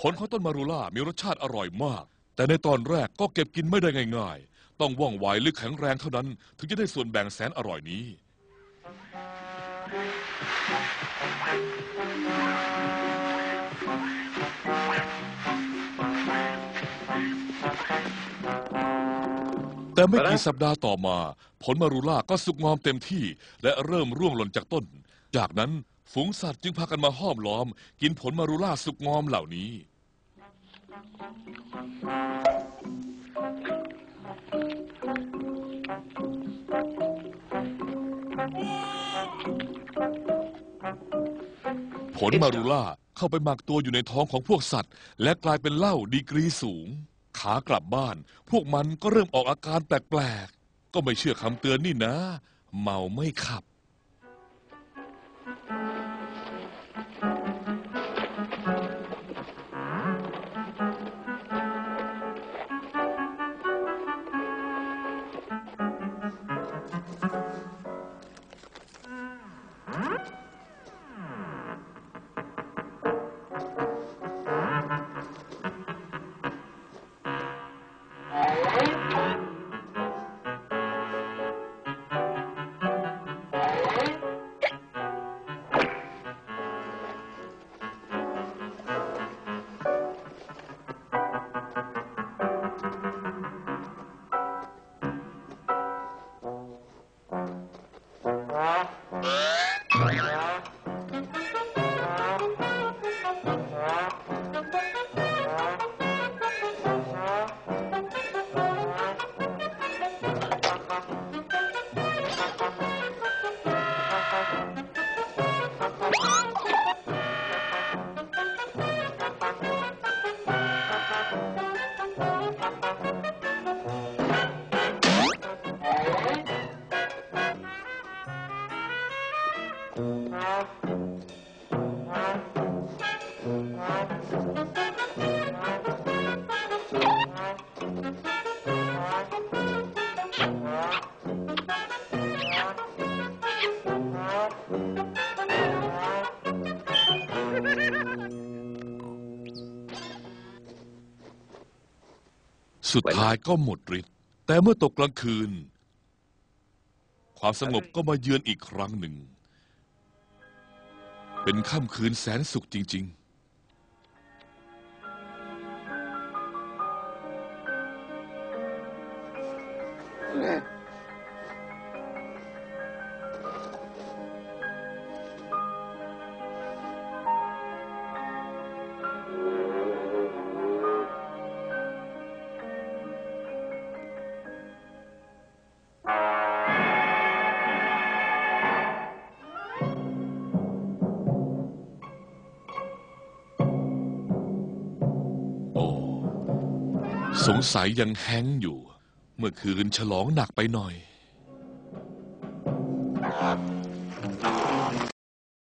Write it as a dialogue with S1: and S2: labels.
S1: ผลของต้นมารูล่ามีรสชาติอร่อยมาก แต่ในตอนแรกก็เก็บกินไม่ได้ง่ายๆ ต้องว่องไวหรือแข็งแรงเท่านั้น ถึงจะได้ส่วนแบ่งแสนอร่อยนี้ แต่ไม่กี่สัปดาห์ต่อมา ผลมารูล่าก็สุกงอมเต็มที่ และเริ่มร่วงหล่นจากต้น จากนั้น ฝูงสัตว์จึงพากันมาห้อมล้อม กินผลมารูล่าสุกงอมเหล่านี้ ผลมารูล่าเข้าไปหมักตัวอยู่ในท้องของพวกสัตว์ และกลายเป็นเหล้าดีกรีสูง ขากลับบ้าน พวกมันก็เริ่มออกอาการแปลกๆ ก็ไม่เชื่อคำเตือนนี่นะ เมาไม่ขับ สุดท้ายก็หมดฤทธิ์แต่เมื่อตกกลางคืน ความสงบก็มาเยือนอีกครั้งหนึ่ง เป็นค่ำคืนแสนสุขจริง ๆ สงสัยยังแห้งอยู่ เมื่อคืนฉลองหนักไปหน่อย